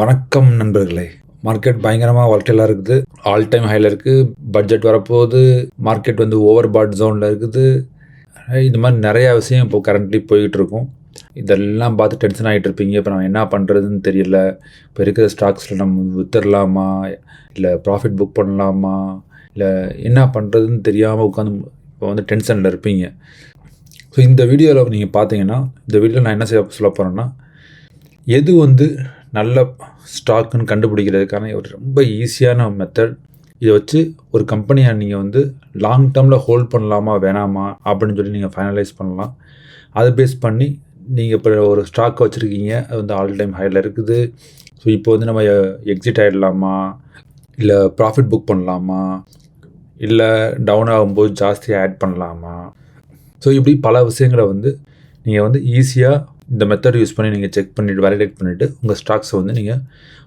வணக்கம் நண்பர்களே. மார்க்கெட் பயங்கரமாக வால்டைலாக இருக்குது. ஆல் டைம் ஹையில் இருக்குது பட்ஜெட் வரப்போகுது. மார்க்கெட் வந்து ஓவர் பாட் ஜோனில் இருக்குது இது மாதிரி நிறையா விஷயம் இப்போ கரண்ட்லி போய்கிட்டு இருக்கும் இதெல்லாம் பார்த்து டென்ஷன் ஆகிட்டு இருப்பீங்க இப்போ நம்ம என்ன பண்ணுறதுன்னு தெரியல. இப்போ இருக்கிற ஸ்டாக்ஸில் நம்ம வித்துடலாமா? இல்லை ப்ராஃபிட் புக் பண்ணலாமா? இல்லை என்ன பண்ணுறதுன்னு தெரியாமல் உட்காந்து இப்போ வந்து டென்ஷனில் இருப்பீங்க. ஸோ இந்த வீடியோவில் நீங்கள் பார்த்தீங்கன்னா இந்த வீடியோவில் நான் என்ன செய்ய சொல்ல போகிறேன்னா எது வந்து நல்ல ஸ்டாக்குன்னு கண்டுபிடிக்கிறதுக்கான ஒரு ரொம்ப ஈஸியான மெத்தட் இதை வச்சு ஒரு கம்பெனியை நீங்கள் வந்து லாங் டேர்மில் ஹோல்ட் பண்ணலாமா வேணாமா அப்படின்னு சொல்லி நீங்கள் ஃபைனலைஸ் பண்ணலாம். அதை பேஸ் பண்ணி நீங்கள் இப்போ ஒரு ஸ்டாக் வச்சுருக்கீங்க அது வந்து ஆல் டைம் ஹையில் இருக்குது. ஸோ இப்போ வந்து நம்ம எக்ஸிட் ஆகிடலாமா இல்லை ப்ராஃபிட் புக் பண்ணலாமா? இல்லை டவுன் ஆகும்போது ஜாஸ்தியாக ஆட் பண்ணலாமா? ஸோ இப்படி பல விஷயங்களை வந்து நீங்கள் வந்து ஈஸியாக இந்த மெத்தட் யூஸ் பண்ணி நீங்கள் செக் பண்ணிவிட்டு வேலிடேட் பண்ணிவிட்டு உங்கள் ஸ்டாக்ஸை வந்து நீங்கள்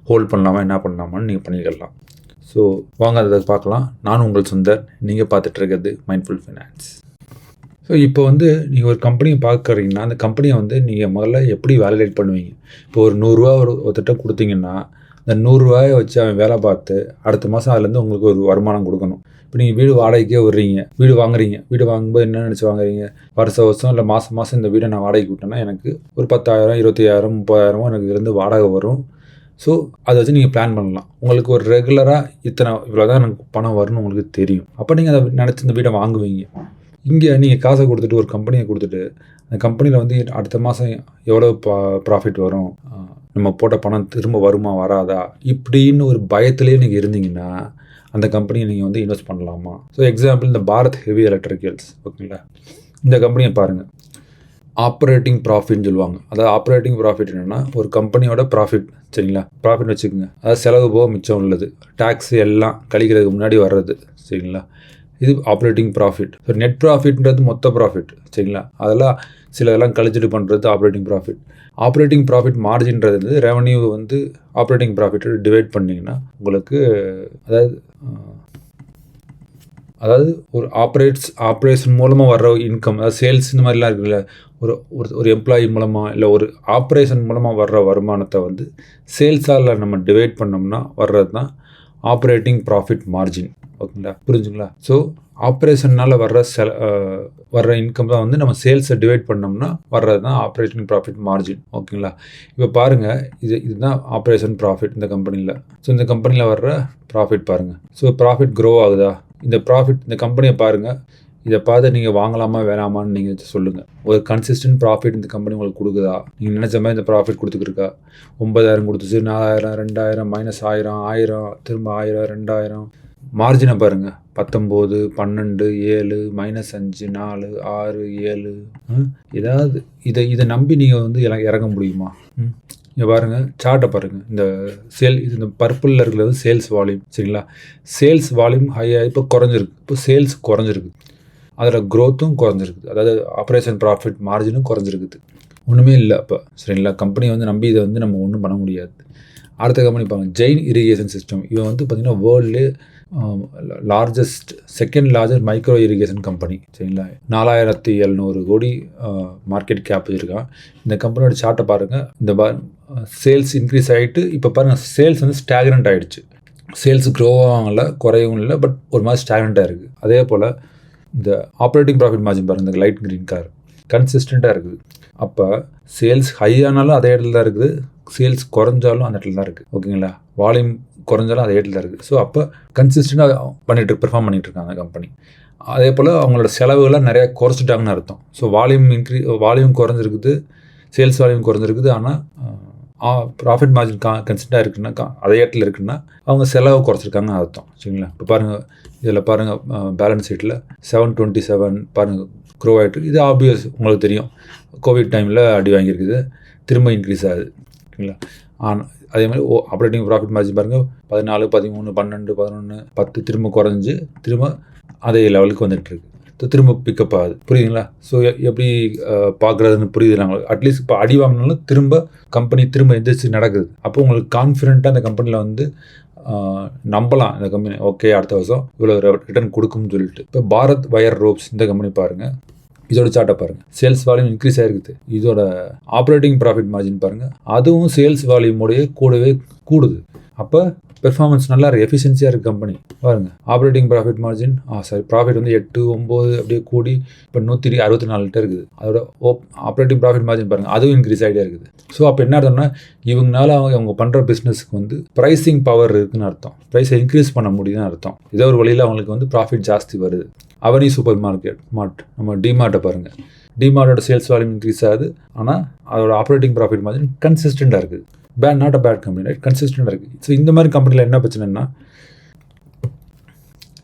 ஹோல்ட் பண்ணலாமா என்ன பண்ணலாமான்னு நீங்கள் பண்ணிக்கலாம். ஸோ வாங்க அதை பார்க்கலாம். நான் உங்கள் சுந்தர் நீங்கள் பார்த்துட்டு இருக்கிறது மைண்ட்ஃபுல் ஃபினான்ஸ் ஸோ இப்போ வந்து நீங்கள் ஒரு கம்பெனியை பார்க்குறீங்கன்னா அந்த கம்பெனியை வந்து நீங்கள் முதல்ல எப்படி வேலிடேட் பண்ணுவீங்க? இப்போ ஒரு நூறுரூவா ஒரு ஒருத்தட்ட கொடுத்தீங்கன்னா அந்த நூறுரூவாயை வச்சு அவன் வேலை பார்த்து அடுத்த மாதம் அதுலேருந்து உங்களுக்கு ஒரு வருமானம் கொடுக்கணும். இப்போ நீங்கள் வீடு வாடகைக்கே விடுறீங்க. வீடு வாங்குறீங்க. வீடு வாங்கும்போது என்ன நினச்சி வாங்குறீங்க? வருஷ வருஷம் இல்லை மாதம் மாதம் இந்த வீடை நான் வாடகைக்கு விட்டேன்னா எனக்கு ஒரு பத்தாயிரம் இருபத்தாயிரம் முப்பதாயிரமோ எனக்கு இருந்து வாடகை வரும். ஸோ அதை வச்சு நீங்கள் பிளான் பண்ணலாம். உங்களுக்கு ஒரு ரெகுலராக இத்தனை இவ்வளோ தான் எனக்கு பணம் வரும்னு உங்களுக்கு தெரியும். அப்போ நீங்கள் அதை நினச்சி இந்த வீடை வாங்குவீங்க. இங்கே நீங்கள் காசை கொடுத்துட்டு ஒரு கம்பெனியை கொடுத்துட்டு அந்த கம்பெனியில் வந்து அடுத்த மாதம் எவ்வளோ ப்ரா ப்ராஃபிட் வரும்? நம்ம போட்ட பணம் திரும்ப வருமா வராதா? இப்படின்னு ஒரு பயத்திலே நீங்கள் இருந்தீங்கன்னா அந்த கம்பெனியை நீங்கள் வந்து இன்வெஸ்ட் பண்ணலாமா? ஸோ எக்ஸாம்பிள் இந்த பாரத் ஹெவி எலக்ட்ரிக்கல்ஸ் ஓகேங்களா? இந்த கம்பெனியை பாருங்கள் ஆப்ரேட்டிங் ப்ராஃபிட்னு சொல்லுவாங்க. அதாவது ஆப்ரேட்டிங் ப்ராஃபிட் என்னென்னா ஒரு கம்பெனியோட ப்ராஃபிட் சரிங்களா? ப்ராஃபிட் வச்சுக்கோங்க. அதாவது செலவு போக மிச்சம் உள்ளது. டேக்ஸ் எல்லாம் கழிக்கிறதுக்கு முன்னாடி வர்றது சரிங்களா? இது ஆப்ரேட்டிங் ப்ராஃபிட் ஸோ நெட் ப்ராஃபிட்ன்றது மொத்த ப்ராஃபிட் சரிங்களா? அதெல்லாம் சில இதெல்லாம் கழிச்சிட்டு பண்ணுறது ஆப்ரேட்டிங் ப்ராஃபிட் ஆப்ரேட்டிங் ப்ராஃபிட் மார்ஜின்றது வந்து ரெவன்யூ வந்து ஆப்ரேட்டிங் ப்ராஃபிட்டை டிவைட் பண்ணிங்கன்னா உங்களுக்கு அதாவது அதாவது ஒரு ஆப்ரேட்ஸ் ஆப்ரேஷன் மூலமாக வர்ற இன்கம் அதாவது சேல்ஸ் இந்த மாதிரிலாம் இருக்குல்ல ஒரு ஒரு ஒரு எம்ப்ளாயி மூலமாக இல்லை ஒரு ஆப்ரேஷன் மூலமாக வர்ற வருமானத்தை வந்து சேல்ஸால் நம்ம டிவைட் பண்ணோம்னா வர்றது தான் ஆப்ரேட்டிங் ப்ராஃபிட் மார்ஜின் ஓகேங்களா? புரிஞ்சுங்களா? ஸோ ஆப்ரேஷன்னால் வர்ற செல வர்ற இன்கம் தான் வந்து நம்ம சேல்ஸை டிவைட் பண்ணோம்னா வர்றது தான் ஆப்ரேஷன் ப்ராஃபிட் மார்ஜின் ஓகேங்களா? இப்போ பாருங்கள் இது இதுதான் ஆப்ரேஷன் ப்ராஃபிட் இந்த கம்பெனியில் ஸோ இந்த கம்பெனியில் வர்ற ப்ராஃபிட் பாருங்கள் ஸோ ப்ராஃபிட் க்ரோ ஆகுதா? இந்த ப்ராஃபிட் இந்த கம்பெனியை பாருங்கள் இதை பார்த்து நீங்கள் வாங்கலாமா வேணாமான்னு நீங்கள் சொல்லுங்கள் ஒரு கன்சிஸ்டன்ட் ப்ராஃபிட் இந்த கம்பெனி உங்களுக்கு கொடுக்குதா? நீங்கள் நினச்ச மாதிரி இந்த ப்ராஃபிட் கொடுத்துருக்கா ஒன்பதாயிரம் கொடுத்துச்சு நாலாயிரம் ரெண்டாயிரம் மைனஸ் ஆயிரம் ஆயிரம் திரும்ப ஆயிரம் ரெண்டாயிரம். மார்ஜினை பாருங்கள் பத்தொம்போது பன்னெண்டு ஏழு மைனஸ் அஞ்சு நாலு ஆறு ஏழு. ஏதாவது இதை இதை நம்பி நீங்கள் வந்து இறங்க முடியுமா? இங்கே பாருங்கள் சார்ட்டை பாருங்கள் இந்த சேல் இது இந்த பர்பிளில் இருக்கிறது சேல்ஸ் வால்யூம் சரிங்களா? சேல்ஸ் வால்யூம் ஹையாக இப்போ குறைஞ்சிருக்கு. இப்போ சேல்ஸ் குறைஞ்சிருக்கு. அதில் க்ரோத்தும் குறைஞ்சிருக்குது. அதாவது ஆப்ரேஷன் ப்ராஃபிட் மார்ஜினும் குறைஞ்சிருக்குது. ஒன்றுமே இல்லை அப்போ சரிங்களா? கம்பெனி வந்து நம்பி இதை வந்து நம்ம ஒன்றும் பண்ண முடியாது. அடுத்த கம்பெனி பாருங்கள் ஜெயின் இரிகேஷன் சிஸ்டம் இவன் வந்து பார்த்திங்கன்னா world largest second largest micro irrigation company சரிங்களா? நாலாயிரத்தி எழுநூறு கோடி மார்க்கெட் கேப் வச்சுருக்கான் இந்த கம்பெனியோட சார்ட்டை பாருங்கள் இந்த பா சேல்ஸ் இன்க்ரீஸ் ஆகிட்டு இப்போ பாருங்கள் சேல்ஸ் வந்து ஸ்டாக்னண்ட் ஆகிடுச்சு சேல்ஸ் க்ரோவாகவும் இல்லை குறையவும் இல்லை பட் ஒரு மாதிரி ஸ்டாக்னண்ட்டாக இருக்குது அதே போல் இந்த ஆப்ரேட்டிங் ப்ராஃபிட் மார்ஜின் பாருங்கள் இந்த லைட் க்ரீன் கார் கன்சிஸ்டண்ட்டாக இருக்குது. அப்போ சேல்ஸ் ஹை ஆனாலும் அதே இடத்துல தான் இருக்குது. சேல்ஸ் குறைஞ்சாலும் அந்த இடத்துல தான் இருக்குது. ஓகேங்களா? வால்யூம் குறைஞ்சாலும் அதே இடத்துல தான் இருக்குது ஸோ அப்போ கன்சிஸ்டண்ட்டாக பண்ணிட்டு பெர்ஃபார்ம் பண்ணிகிட்டு இருக்காங்க அந்த கம்பெனி அதே போல் அவங்களோட செலவுகள்லாம் நிறையா குறைச்சிட்டாங்கன்னு அர்த்தம். ஸோ வால்யூம் இன்க்ரீ வால்யூம் குறைஞ்சிருக்குது சேல்ஸ் வால்யூம் குறைஞ்சிருக்குது ஆனால் ப்ராஃபிட் மார்ஜின் கா கன்சிஸ்டாக இருக்குன்னா கா அதே இடத்துல இருக்குன்னா அவங்க செலவு குறைச்சிருக்காங்கன்னு அர்த்தம். சரிங்களா? இப்போ பாருங்கள் இதில் பாருங்கள் பேலன்ஸ் ஷீட்டில் செவன் டுவெண்ட்டி செவன் பாருங்கள் க்ரோ ஆகிட்டு இது ஆப்வியஸ் உங்களுக்கு தெரியும். கோவிட் டைமில் அடி வாங்கியிருக்குது திரும்ப இன்க்ரீஸ் ஆகுது. ஓகேங்களா ஆனால் அதே மாதிரி ஓ ஆப்ரேட்டிங் ப்ராஃபிட் மார்ஜின் பாருங்கள் பதினாலு பதிமூணு பன்னெண்டு பதினொன்று பத்து திரும்ப குறைஞ்சி திரும்ப அதே லெவலுக்கு வந்துட்டுருக்கு திரும்ப பிக்கப் ஆகுது. புரியுதுங்களா? ஸோ எப்படி பார்க்குறதுன்னு புரியுது நாங்கள் அட்லீஸ்ட் இப்போ அடி வாங்கினாலும் திரும்ப கம்பெனி திரும்ப எந்திரிச்சு நடக்குது. அப்போ உங்களுக்கு கான்ஃபிடென்ட்டாக அந்த கம்பெனியில் வந்து நம்பலாம் இந்த கம்பெனி ஓகே அடுத்த வருஷம் இவ்வளோ ரிட்டர்ன் கொடுக்கும்னு சொல்லிட்டு. இப்போ பாரத் வயர் ரோப்ஸ் இந்த கம்பெனி பாருங்கள் இதோட சார்ட்டை பாருங்கள் சேல்ஸ் வால்யூம் இன்க்ரீஸ் ஆகிருக்குது இதோட ஆப்ரேட்டிங் ப்ராஃபிட் மார்ஜின் பாருங்கள் அதுவும் சேல்ஸ் வால்யூமோடைய கூடவே கூடுது. அப்போ பெர்ஃபார்மன்ஸ் நல்லா இருக்குது எஃபிஷியன்சியாக இருக்குது கம்பெனி பாருங்கள் operating profit margin ah sorry profit வந்து எட்டு ஒம்பது அப்படியே கூடி இப்போ நூற்றி அறுபத்தி நாலு லிட்டர் இருக்குது. அதோட ஓப் ஆப்ரேட்டிங் ப்ராஃபிட் மார்ஜின் பாருங்கள் அதுவும் இன்க்ரீஸ் ஆகிட்டே இருக்குது. ஸோ அப்போ என்ன அர்த்தம்னா இவங்கனால அவங்க அவங்க பண்ணுற பிஸ்னஸ்க்கு வந்து ப்ரைஸிங் பவர் இருக்குதுன்னு அர்த்தம். ப்ரைஸை இன்க்ரீஸ் பண்ண முடியுதுன்னு அர்த்தம். இதே ஒரு வழியில் அவங்களுக்கு வந்து ப்ராஃபிட் ஜாஸ்தி வருது. அவனி சூப்பர் மார்க்கெட் மார்ட் நம்ம டிமார்ட்டை பாருங்கள் டிமார்ட்டோட சேல்ஸ் வால்யூம் இன்க்ரீஸ் ஆகுது. ஆனால் அதோட ஆப்ரேட்டிங் ப்ராஃபிட் மாதிரி கன்சிஸ்டண்ட்டாக இருக்குது. Bad not a bad company right கன்சிஸ்டண்டாக இருக்குது ஸோ இந்த மாதிரி கம்பெனியில் என்ன பிரச்சனைனா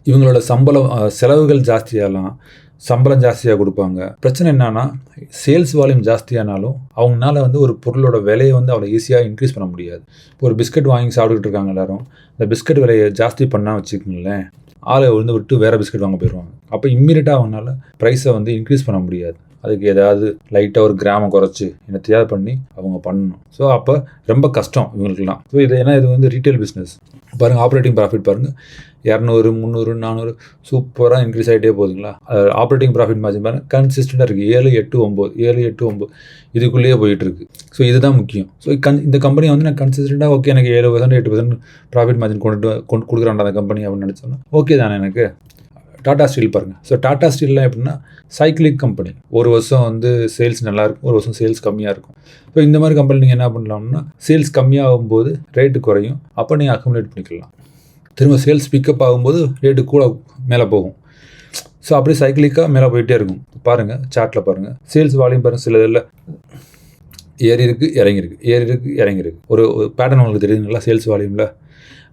இவங்களோட சம்பளம் செலவுகள் ஜாஸ்தியாகலாம் சம்பளம் ஜாஸ்தியாக கொடுப்பாங்க. பிரச்சனை என்னன்னா சேல்ஸ் வால்யூம் ஜாஸ்தியானாலும் அவங்களால வந்து ஒரு பொருளோட விலையை வந்து அவ்வளோ ஈஸியாக இன்க்ரீஸ் பண்ண முடியாது. இப்போ ஒரு பிஸ்கட் வாங்கி சாப்பிட்டுக்கிட்டு இருக்காங்க எல்லாரும். அந்த பிஸ்கட் விலையை ஜாஸ்தி பண்ணால் வச்சுக்கோங்களேன். ஆளை வந்து விட்டு வேறு பிஸ்கட் வாங்க போயிடுவாங்க அப்போ இம்மீடியட்டாக அவனால் ப்ரைஸை வந்து இன்க்ரீஸ் பண்ண முடியாது. அதுக்கு ஏதாவது லைட்டாக ஒரு கிராமம் குறைச்சி என்னத்தையாவது பண்ணி அவங்க பண்ணணும். ஸோ அப்போ ரொம்ப கஷ்டம் இவங்களுக்குலாம் ஸோ இது ஏன்னா இது வந்து ரீட்டைல் பிஸ்னஸ் பாருங்கள் ஆப்ரேட்டிங் ப்ராஃபிட் பாருங்கள் இரநூறு முந்நூறு நானூறு சூப்பராக இன்க்ரீஸ் ஆகிட்டே போகுதுங்களா? ஆப்ரேட்டிங் ப்ராஃபிட் மார்ஜின் பாருங்கள் கன்சிஸ்டண்ட்டாக இருக்குது ஏழு எட்டு ஒம்பது ஏழு எட்டு ஒம்பது. இதுக்குள்ளேயே போயிட்டு இருக்கு. ஸோ இதுதான் முக்கியம். ஸோ கன் இந்த கம்பெனி வந்து நான் கன்சிஸ்டண்ட்டாக ஓகே எனக்கு ஏழு பர்சன்ட் எட்டு பர்சன்ட் ப்ராஃபிட் மார்ஜின் கொண்டு கொண்டு கொடுக்குறாண்டா அந்த கம்பெனி அப்படின்னு நினச்சோன்னா ஓகே தானே எனக்கு? டாடா ஸ்டீல் பாருங்கள் ஸோ டாடா ஸ்டீல்லாம் எப்படின்னா சைக்கிளிக் கம்பெனி ஒரு வருஷம் வந்து சேல்ஸ் நல்லாயிருக்கும் ஒரு வருஷம் சேல்ஸ் கம்மியாக இருக்கும். ஸோ இந்த மாதிரி கம்பெனி நீங்கள் என்ன பண்ணலாம்னா சேல்ஸ் கம்மியாகும் போது ரேட்டு குறையும். அப்போ நீங்கள் அக்கமுலேட் பண்ணிக்கலாம். திரும்ப சேல்ஸ் பிக்கப் ஆகும்போது ரேட்டு கூட மேலே போகும். ஸோ அப்படியே சைக்கிளிக்காக மேலே போயிட்டே இருக்கும். பாருங்கள் சார்ட்டில் பாருங்கள் சேல்ஸ் வால்யூம் பாருங்கள் சில இதில் ஏறி இருக்குது இறங்கியிருக்கு ஏறி இருக்குது இறங்கியிருக்கு ஒரு பேட்டர்ன் உங்களுக்கு தெரியுதுங்களா? சேல்ஸ் வால்யூமில்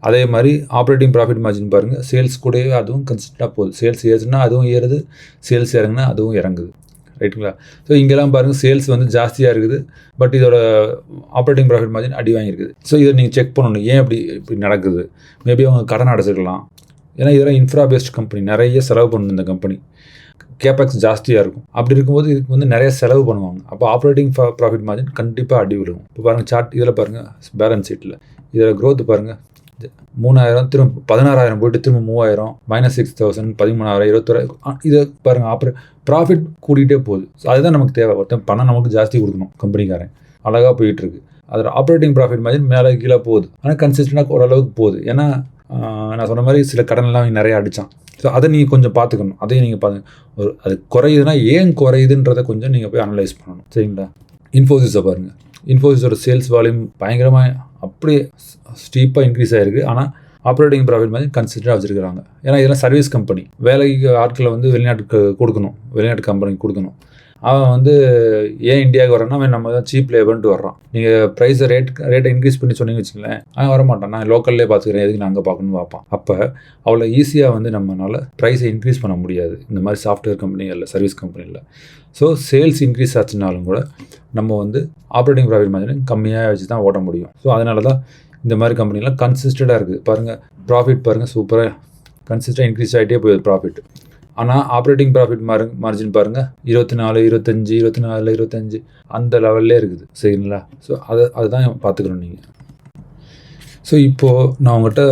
அதே மாதிரி ஆப்ரேட்டிங் ப்ராஃபிட் மார்ஜின் பாருங்கள் சேல்ஸ் கூடவே அதுவும் கன்சிஸ்டண்டாக போகுது. சேல்ஸ் ஏறுனா அதுவும் ஏறுது. சேல்ஸ் இறங்குனா அதுவும் இறங்குது. ரைட்டுங்களா ஸோ இங்கெல்லாம் பாருங்கள் சேல்ஸ் வந்து ஜாஸ்தியாக இருக்குது. பட் இதோட ஆப்ரேட்டிங் ப்ராஃபிட் மார்ஜின் அடி வாங்கியிருக்குது. ஸோ இதை நீங்கள் செக் பண்ணணும். ஏன் இப்படி இப்படி நடக்குது? மேபி அவங்க கடன் அடைச்சிருக்கலாம். ஏன்னா இதெல்லாம் இன்ஃப்ரா பேஸ்ட் கம்பெனி நிறைய செலவு பண்ணணும் இந்த கம்பெனி கேபெக்ஸ் ஜாஸ்தியாக இருக்கும். அப்படி இருக்கும்போது இதுக்கு வந்து நிறைய செலவு பண்ணுவாங்க. அப்போ ஆப்ரேட்டிங் ப்ராஃபிட் மார்ஜின் கண்டிப்பாக அடி விழுவும். இப்போ பாருங்கள் சார்ட் இதில் பாருங்கள் பேலன்ஸ் ஷீட்டில் இதில் க்ரோத் பாருங்கள் மூணாயிரம் திரும்ப பதினாறாயிரம் போயிட்டு திரும்ப மூவாயிரம் மைனஸ் சிக்ஸ் தௌசண்ட் பதிமூணாயிரம் இருபத்தோராயிரம் இதை பாருங்கள் அப்புறம் ப்ராஃபிட் கூட்டிகிட்டே போகுது. அதுதான் நமக்கு தேவை. ஒருத்தன் பணம் நமக்கு ஜாஸ்தி கொடுக்கணும் கம்பெனிக்காரன். அழகாக போயிட்டு இருக்கு அதில் ஆப்ரேட்டிங் ப்ராஃபிட் மாதிரி மேலே கீழே போகுது. ஆனால் கன்சிஸ்டண்டாக ஓரளவுக்கு போகுது. ஏன்னா நான் சொன்ன மாதிரி சில கடன்லாம் அவன் நிறைய அடித்தான் ஸோ அதை நீங்கள் கொஞ்சம் பார்த்துக்கணும். அதையும் நீங்கள் பார்த்து ஒரு அது குறையுதுன்னா ஏன் குறையுதுன்றதை கொஞ்சம் நீங்கள் போய் அனலைஸ் பண்ணணும். சரிங்களா? இன்ஃபோசிஸை பாருங்கள் இன்ஃபோசிஸோட சேல்ஸ் வால்யூம் பயங்கரமாக அப்படியே ஸ்டீப்பாக இன்க்ரீஸ் ஆகிருக்கு ஆனால் ஆப்ரேட்டிங் ப்ராஃபிட் மாதிரி கன்சிடராக வச்சுருக்காங்க ஏன்னா இதெல்லாம் சர்வீஸ் கம்பெனி வேலைக்கு ஆட்களை வந்து வெளிநாட்டுக்கு கொடுக்கணும். வெளிநாட்டு கம்பெனிக்கு கொடுக்கணும். அவன் வந்து ஏன் இந்தியாவுக்கு வரான்னா அவன் நம்ம தான் சீப் லேபர்ன்ட்டு வர்றான். நீங்கள் ப்ரைஸை ரேட் ரேட்டை இன்க்ரீஸ் பண்ணி சொன்னீங்கன்னு வச்சுங்களேன் அவன் வரமாட்டான். நான் லோக்கல்லே பார்த்துக்கிறேன் எதுக்கு நான் அங்கே பார்க்கணும்னு பார்ப்பான். அப்போ அவ்வளோ ஈஸியாக வந்து நம்மளால் ப்ரைஸை இன்க்ரீஸ் பண்ண முடியாது. இந்த மாதிரி சாஃப்ட்வேர் கம்பெனிகளில் சர்வீஸ் கம்பெனியில் ஸோ சேல்ஸ் இன்க்ரீஸ் ஆச்சுனாலும் கூட நம்ம வந்து ஆப்ரேட்டிங் ப்ராஃபிட் மாதிரி கம்மியாக வச்சு தான் ஓட்ட முடியும். ஸோ அதனால தான் இந்த மாதிரி கம்பெனிலாம் கன்சிஸ்டடாக இருக்குது பாருங்கள் ப்ராஃபிட் பாருங்கள் சூப்பராக கன்சிஸ்டாக இன்க்ரீஸ் ஆகிட்டே போயிடுது ப்ராஃபிட் ஆனால் ஆப்ரேட்டிங் ப்ராஃபிட் மார் மார்ஜின் பாருங்கள் இருபத்தி நாலு இருபத்தஞ்சி இருபத்தி நாலு இருபத்தஞ்சி. அந்த லெவல்லே இருக்குது. சரிங்களா? ஸோ அதை அதுதான் பார்த்துக்கணும் நீங்கள் ஸோ இப்போது நான் உங்கள்கிட்ட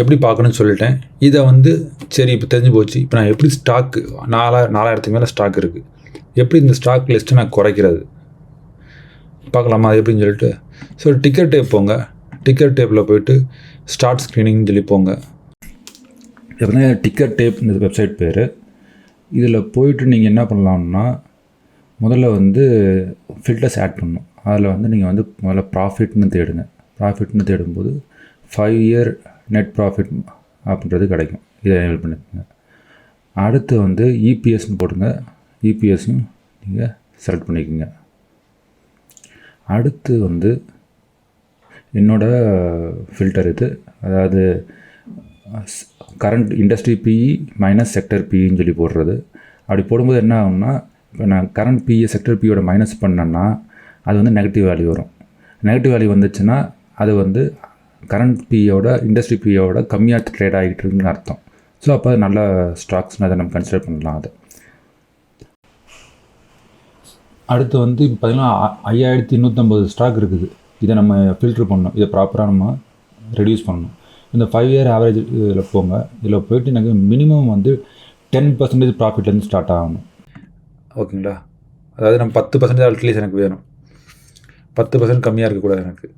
எப்படி பார்க்கணும்னு சொல்லிட்டேன். இதை வந்து சரி இப்போ தெரிஞ்சு போச்சு. இப்போ நான் எப்படி ஸ்டாக்கு நாலாயிரம் நாலாயிரத்துக்கு மேலே ஸ்டாக் இருக்குது எப்படி இந்த ஸ்டாக் லிஸ்ட்டை நான் குறைக்கிறது? பார்க்கலாமா அது எப்படின்னு சொல்லிட்டு. ஸோ டிக்கெட் டேப் போங்க. டிக்கெட் டேப்பில் போயிட்டு ஸ்டார்ட் ஸ்க்ரீனிங்னு சொல்லி போங்க. எப்படின்னா டிக்கெட் டேப் இந்த வெப்சைட் பேர். இதில் போயிட்டு நீங்கள் என்ன பண்ணலாம்னா முதல்ல வந்து ஃபில்டர்ஸ் ஆட் பண்ணணும். அதில் வந்து நீங்கள் வந்து முதல்ல ப்ராஃபிட்னு தேடுங்க. ப்ராஃபிட்னு தேடும்போது ஃபைவ் இயர் நெட் ப்ராஃபிட் அப்படின்றது கிடைக்கும். இதை எனேபிள் பண்ணிக்கோங்க. அடுத்து வந்து இபிஎஸ்னு போடுங்க. இபிஎஸ்ஸும் நீங்கள் செலக்ட் பண்ணிக்கோங்க. அடுத்து வந்து என்னோடய ஃபில்டர் இது. அதாவது current industry PE minus sector பிஇன்னு சொல்லி போடுறது. அப்படி போடும்போது என்ன ஆகும்னா இப்போ நான் கரண்ட் பிஇ செக்டர் பியோட மைனஸ் பண்ணேன்னா அது வந்து நெகட்டிவ் வேல்யூ வரும். நெகட்டிவ் வேல்யூ வந்துச்சுன்னா அது வந்து கரண்ட் பியோட இண்டஸ்ட்ரி பியோட கம்மியாக ட்ரேட் ஆகிட்டு இருக்குன்னு அர்த்தம். ஸோ அப்போ நல்ல ஸ்டாக்ஸ்னு அதை நம்ம கன்சிடர் பண்ணலாம் அதை. அடுத்து வந்து இப்போ பார்த்திங்கன்னா ஐயாயிரத்தி நூற்றம்பது ஸ்டாக் இருக்குது. இதை நம்ம ஃபில்ட்ரு பண்ணணும். இதை ப்ராப்பராக நம்ம ரெடியூஸ் பண்ணணும். இந்த ஃபைவ் இயர் ஆவரேஜ் இதில் போங்க. இதில் போயிட்டு எனக்கு மினிமம் வந்து டென் பர்சன்டேஜ் ப்ராஃபிட்லேருந்து ஸ்டார்ட் ஆகணும். ஓகேங்களா? அதாவது நம்ம பத்து பர்சன்டேஜ் அட்லீஸ்ட் எனக்கு வேணும். பத்து பர்சன்ட் கம்மியாக இருக்கக்கூடாது எனக்கு.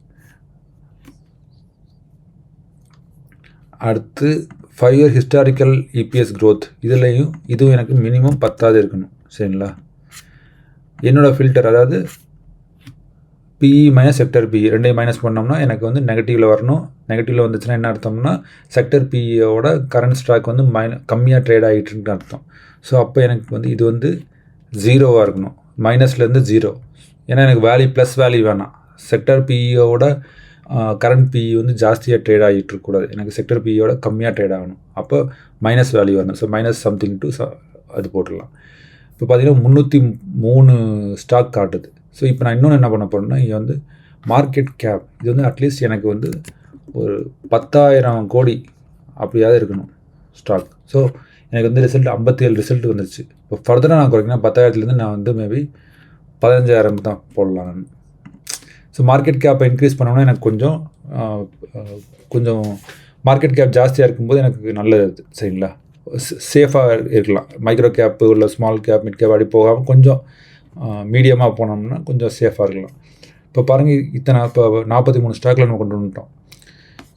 அடுத்து five year historical EPS growth இதுலேயும் இதுவும் எனக்கு மினிமம் பத்தாவது இருக்கணும். சரிங்களா? என்னோடய ஃபில்டர் அதாவது பிஇ மைனஸ் செக்டர் பிஇ ரெண்டையும் மைனஸ் பண்ணோம்னா எனக்கு வந்து நெகட்டிவில் வரணும். நெகட்டிவில் வந்துச்சுன்னா என்ன அர்த்தம்னா செக்டர் பிஇயோட கரண்ட் ஸ்டாக் வந்து மைன கம்மியாக ட்ரேட் ஆகிட்டுருன்னு அர்த்தம். ஸோ அப்போ எனக்கு வந்து இது வந்து ஜீரோவாக இருக்கணும். மைனஸ்லேருந்து ஜீரோ ஏன்னா எனக்கு வேல்யூ ப்ளஸ் வேல்யூ வேணாம். செக்டர் பிஇயோட கரண்ட் பிஇ வந்து ஜாஸ்தியாக ட்ரேட் ஆகிட்டு இருக்கக்கூடாது எனக்கு செக்டர் பிஇயோட கம்மியாக ட்ரேட் ஆகணும். அப்போ மைனஸ் வேல்யூ வரணும். ஸோ மைனஸ் சம்திங் டு அது போட்டுடலாம். இப்போ பார்த்தீங்கன்னா முந்நூற்றி மூணு ஸ்டாக் காட்டுது. ஸோ இப்போ நான் இன்னொன்று என்ன பண்ண போகிறேன்னா இங்கே வந்து மார்க்கெட் கேப் இது வந்து அட்லீஸ்ட் எனக்கு வந்து ஒரு பத்தாயிரம் கோடி அப்படியாவது இருக்கணும் ஸ்டாக் ஸோ எனக்கு வந்து ரிசல்ட் ஐம்பத்தி ஏழு ரிசல்ட் வந்துருச்சு. இப்போ ஃபர்தராக நான் குறைக்கணும் பத்தாயிரத்துலேருந்து நான் வந்து மேபி பதினஞ்சாயிரம் தான் போடலாம் நான். ஸோ மார்க்கெட் கேப்பை இன்க்ரீஸ் பண்ணோன்னா எனக்கு கொஞ்சம் கொஞ்சம் மார்க்கெட் கேப் ஜாஸ்தியாக இருக்கும்போது எனக்கு நல்லது சரிங்களா? சேஃபாக இருக்கலாம். மைக்ரோ கேப்பு உள்ள ஸ்மால் கேப் மிட் கேப் அப்படி போகாமல் கொஞ்சம் மீடியமாக போனோம்னா கொஞ்சம் சேஃபாக இருக்கலாம். இப்போ பாருங்கள் இத்தனை இப்போ நாற்பத்தி மூணு ஸ்டாக்கில் நம்ம கொண்டு வந்துட்டோம்.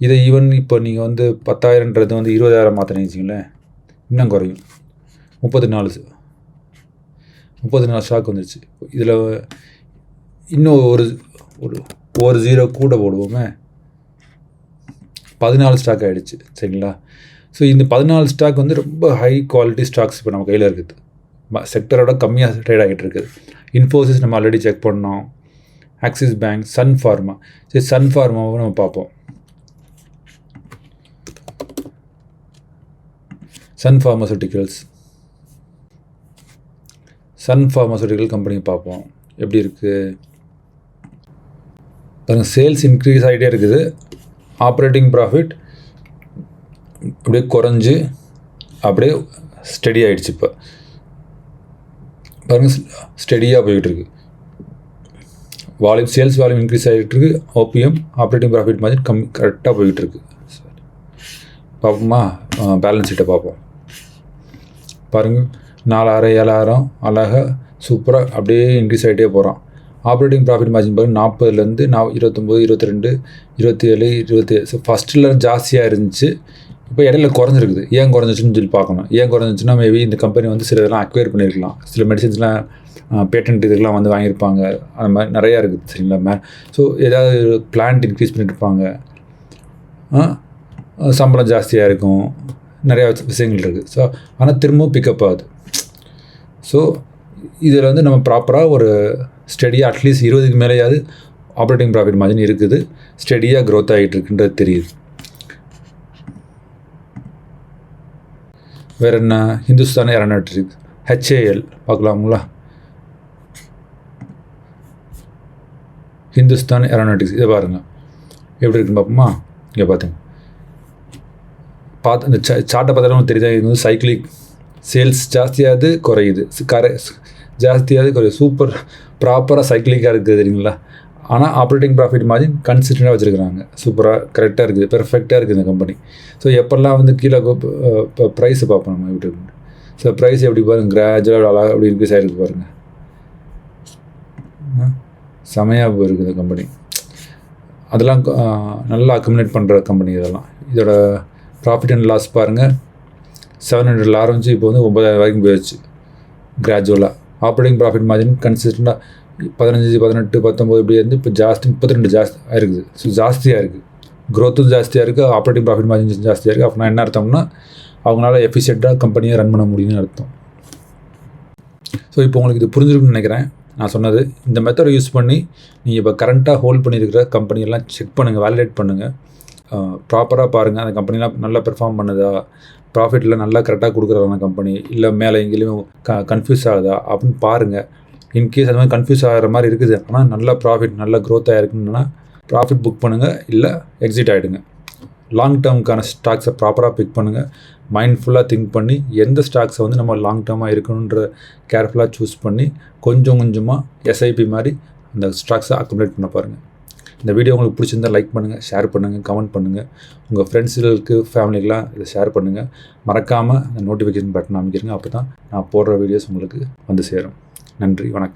இதை ஈவன் இப்போ நீங்கள் வந்து பத்தாயிரன்றது வந்து இருபதாயிரம் மாற்றினீங்க வச்சிங்களேன் இன்னும் குறையும். முப்பத்தி நாலு முப்பத்தி நாலு ஸ்டாக் வந்துருச்சு. இதில் இன்னும் ஒரு ஒரு ஒரு ஜீரோ கூட போடுவோமே. பதினாலு ஸ்டாக் ஆகிடுச்சு சரிங்களா? ஸோ இந்த பதினாலு ஸ்டாக் வந்து ரொம்ப ஹை குவாலிட்டி ஸ்டாக்ஸ் இப்போ நம்ம கையில் இருக்குது. செக்டரோட கம்மியாக ட்ரேட் ஆகிட்டு இருக்குது இன்ஃபோசிஸ் நம்ம ஆல்ரெடி செக் பண்ணோம். ஆக்சிஸ் பேங்க் சன் ஃபார்மா சரி சன் ஃபார்மாவும் நம்ம பார்ப்போம். Sun pharmaceuticals Sun pharmaceutical company பார்ப்போம். எப்படி இருக்குது பாருங்கள் சேல்ஸ் இன்க்ரீஸ் ஆகிட்டே இருக்குது. ஆப்ரேட்டிங் ப்ராஃபிட் அப்படியே குறைஞ்சி அப்படியே ஸ்டடி ஆகிடுச்சு இப்போ. பாருங்கள் ஸ்டெடியாக போய்கிட்டு இருக்கு வால்யூம் சேல்ஸ் வால்யூம் இன்க்ரீஸ் ஆகிட்டு இருக்கு ஓபிஎம் ஆப்ரேட்டிங் ப்ராஃபிட் மாதிரி கம்மி கரெக்டாக போய்கிட்டு இருக்கு பார்ப்போமா பேலன்ஸ் ஷீட்டை பார்ப்போம். பாருங்கள் நாலாயிரம் ஏழாயிரம் அழகாக சூப்பராக அப்படியே இன்க்ரீஸ் ஆகிட்டே போகிறான் ஆப்ரேட்டிங் ப்ராஃபிட் மார்ஜின் பாருங்கள் நாற்பதுலேருந்து நான் இருபத்தொம்போது இருபத்தி ரெண்டு இருபத்தி ஏழு இருபத்தி ஏழு. ஸோ ஃபஸ்ட்டில் ஜாஸ்தியாக இருந்துச்சு. இப்போ இடையில குறைஞ்சிருக்குது. ஏன் குறைஞ்சிச்சுன்னு சொல்லி பார்க்கணும். ஏன் குறைஞ்சிச்சுன்னா மேபி இந்த கம்பெனி வந்து சில இதெல்லாம் அக்வயர் பண்ணியிருக்கலாம். சில மெடிசின்ஸ்லாம் பேட்டன்ட் இதெல்லாம் வந்து வாங்கியிருப்பாங்க. அந்த மாதிரி நிறையா இருக்குது சரிங்களா மே ஸோ ஏதாவது பிளான்ட் இன்க்ரீஸ் பண்ணியிருப்பாங்க. சம்பளம் ஜாஸ்தியாக இருக்கும். நிறையா விஷயங்கள் இருக்குது. ஸோ ஆனால் திரும்பவும் பிக்கப் ஆகுது. ஸோ இதில் வந்து நம்ம ப்ராப்பராக ஒரு ஸ்டடியாக அட்லீஸ்ட் இருபதுக்கு மேலேயாவது ஆப்ரேட்டிங் ப்ராஃபிட் மார்ஜின் இருக்குது. ஸ்டடியாக க்ரோத் ஆகிட்டு இருக்குன்றது தெரியுது. வேறு என்ன ஹிந்துஸ்தான் ஏரோநாட்டிக் ஹெச்ஏஎல் பார்க்கலாங்களா ஹிந்துஸ்தான் ஏரோநாட்டிக்ஸ் இதை பாருங்கள் எப்படி இருக்குன்னு பார்ப்போமா? இங்கே பார்த்துங்க பார்த்து இந்த சார்ட்டை பார்த்தாலும் தெரியுதா? இது வந்து சைக்கிளிக் சேல்ஸ் ஜாஸ்தியாவது குறையுது. கரை ஜாஸ்தியாவது குறையுது. சூப்பர் ப்ராப்பராக சைக்கிளிக்காக இருக்குது தெரியுங்களா? ஆனால் ஆப்ரேட்டிங் ப்ராஃபிட் மார்ஜின் கன்சிஸ்டண்டாக வச்சுருக்காங்க சூப்பராக கரெக்டாக இருக்குது பெர்ஃபெக்டாக இருக்குது இந்த கம்பெனி ஸோ எப்போல்லாம் வந்து கீழே இப்போ ப்ரைஸ் பார்ப்போம் நம்ம யூடியூப் ஸோ ப்ரைஸ் எப்படி பாருங்கள் கிராஜுவலாக அழகாக அப்படி இன்க்ரீஸ் ஆகிருக்கு பாருங்கள் செமையாக போயிருக்கு இந்த கம்பெனி அதெல்லாம் நல்லா அக்குமுலேட் பண்ணுற கம்பெனி இதெல்லாம். இதோட ப்ராஃபிட் அண்ட் லாஸ் பாருங்கள் செவன் ஹண்ட்ரட்ல ஆரம்பிச்சு இப்போ வந்து ஒம்பதாயிரம் வரைக்கும் போயிடுச்சு. கிராஜுவலாக ஆப்ரேட்டிங் ப்ராஃபிட் மார்ஜின் கன்சிஸ்டண்டாக பதினஞ்சு பதினெட்டு பத்தொம்போது இப்படி இருந்து இப்போ ஜாஸ்தி முப்பத்தி ரெண்டு ஜாஸ்தி இருக்குது ஸோ ஜாஸ்தியாக இருக்குது க்ரோத்தும் ஜாஸ்தியாக இருக்குது ஆப்ரேட்டிங் ப்ராஃபிட் மார்ஜின் ஜாஸ்தியாக இருக்குது அப்படின்னா என்ன அர்த்தம்னா அவங்களால எஃபிஷியண்ட்டாக கம்பெனியை ரன் பண்ண முடியும்னு அர்த்தம். ஸோ இப்போ உங்களுக்கு இது புரிஞ்சிருக்குன்னு நினைக்கிறேன். நான் சொன்னது இந்த மெத்தடை யூஸ் பண்ணி நீங்கள் இப்போ கரண்ட்டாக ஹோல்ட் பண்ணியிருக்கிற கம்பெனியெல்லாம் செக் பண்ணுங்கள் வேலிடேட் பண்ணுங்கள் ப்ராப்பராக பாருங்கள் அந்த கம்பெனிலாம் நல்லா பெர்ஃபார்ம் பண்ணுதா? ப்ராஃபிட்டில் நல்லா கரெக்டாக கொடுக்குறாங்க கம்பெனி இல்லை மேலே எங்கேயும் க கன்ஃபியூஸ் ஆகுதா? அப்படின்னு பாருங்கள் இன்கேஸ் அது மாதிரி கன்ஃபியூஸ் ஆகிற மாதிரி இருக்குது. ஆனால் நல்ல ப்ராஃபிட் நல்ல க்ரோத் ஆகிருக்குன்னா ப்ராஃபிட் புக் பண்ணுங்கள் இல்லை எக்ஸிட் ஆகிடுங்க லாங் டேர்முக்கான ஸ்டாக்ஸை ப்ராப்பராக பிக் பண்ணுங்கள் மைண்ட்ஃபுல்லாக திங்க் பண்ணி எந்த ஸ்டாக்ஸை வந்து நம்ம லாங் டேர்மாக இருக்கணுன்ற கேர்ஃபுல்லாக சூஸ் பண்ணி கொஞ்சம் கொஞ்சமாக எஸ்ஐபி மாதிரி அந்த ஸ்டாக்ஸை அக்குமுலேட் பண்ண பாருங்கள் இந்த வீடியோ உங்களுக்கு பிடிச்சிருந்தா லைக் பண்ணுங்கள் ஷேர் பண்ணுங்கள் கமெண்ட் பண்ணுங்கள் உங்கள் ஃப்ரெண்ட்ஸுகளுக்கு ஃபேமிலிக்கெலாம் இதை ஷேர் பண்ணுங்கள் மறக்காமல் அந்த நோட்டிஃபிகேஷன் பட்டன் அமைக்கிறங்க. அப்போ தான் நான் போடுற வீடியோஸ் உங்களுக்கு வந்து சேரும். நன்றி வணக்கம்.